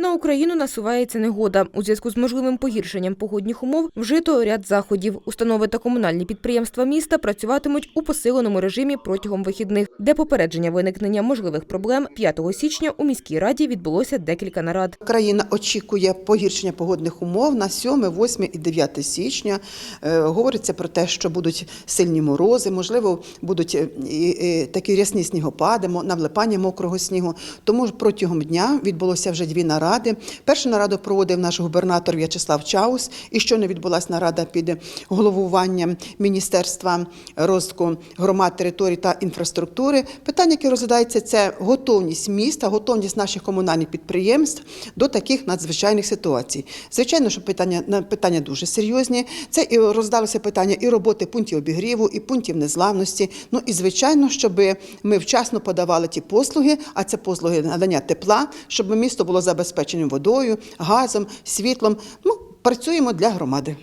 На Україну насувається негода. У зв'язку з можливим погіршенням погодних умов вжито ряд заходів. Установи та комунальні підприємства міста працюватимуть у посиленому режимі протягом вихідних. Для попередження виникнення можливих проблем 5 січня у міській раді відбулося декілька нарад. Країна очікує погіршення погодних умов на 7, 8 і 9 січня. Е, Говориться про те, що будуть сильні морози, можливо, будуть е, такі рясні снігопади, навлипання мокрого снігу. Тому протягом дня відбулося вже дві наради. Першу нараду проводив наш губернатор В'ячеслав Чаус, і щойно відбулася нарада під головуванням Міністерства розвитку громад, територій та інфраструктури. Питання, яке розглядається, це готовність міста, готовність наших комунальних підприємств до таких надзвичайних ситуацій. Звичайно, що питання питання дуже серйозні. Це і роздалося питання і роботи пунктів обігріву, і пунктів незламності. Ну і звичайно, щоб ми вчасно подавали ті послуги, а це послуги надання тепла, щоб місто було забезпеченим водою, газом, світлом. Ну, працюємо для громади.